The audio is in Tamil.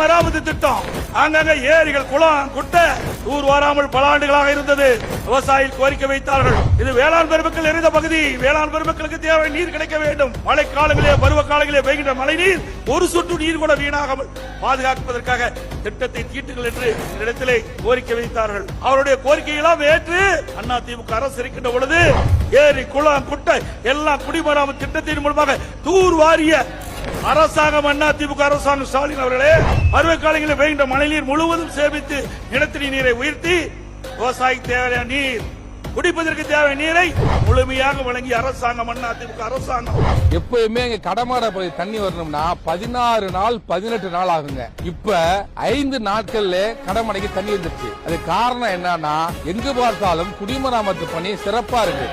மராமத்து திட்டம். அங்கங்க ஏரிகள் குளம் குட்டை ஊர் வராமல் பல ஆண்டுகளாக இருந்தது. விவசாயிகள் கோரிக்கை வைத்தார்கள். இது வேளாண் பெருமக்கள் இருந்த பகுதி. வேளாண் பெருமக்களுக்கு தேவை நீர் கிடைக்க வேண்டும். மழை காலங்களிலே பருவ காலங்களிலே பெய்கின்ற மழை நீர் ஒரு சொட்டு நீர் கூட வீணாகாமல் பாதுகாப்பதற்காக திட்டத்தை தீட்டுங்கள் என்று இடத்திலே கோரிக்கை வைத்தார்கள். அவருடைய கோரிக்கையெல்லாம் ஏற்று அண்ணா திமுக அரசு இருக்கின்ற பொழுது ஏரி குளம் குட்டை எல்லாம் குடிமராமத்து திட்டத்தின் மூலமாக தூர் வாரிய அரசாங்கம் அண்ணா திமுக அரசாங்கம் ஸ்டாலின் அவர்களே பருவ காலங்களில் பெய்கின்ற மழைநீர் முழுவதும் சேமித்து நிலத்தடி நீரை உயர்த்தி விவசாயிக்கு தேவையான நீர் குடிப்பதற்கு தேவையான நீரை முழுமையாக வழங்கிய அரசாங்கம் அண்ணா திமுக அரசாங்கம். எப்பயுமே இங்க கடமாட பகுதி தண்ணி வரணும்னா பதினாறு நாள் பதினெட்டு நாள் ஆகுங்க. இப்ப ஐந்து நாட்கள்ல கடமடைக்கு தண்ணி வந்துருச்சு. அது காரணம் என்னன்னா எங்கு பார்த்தாலும் குடிமராமத்து பணி சிறப்பா இருக்கு.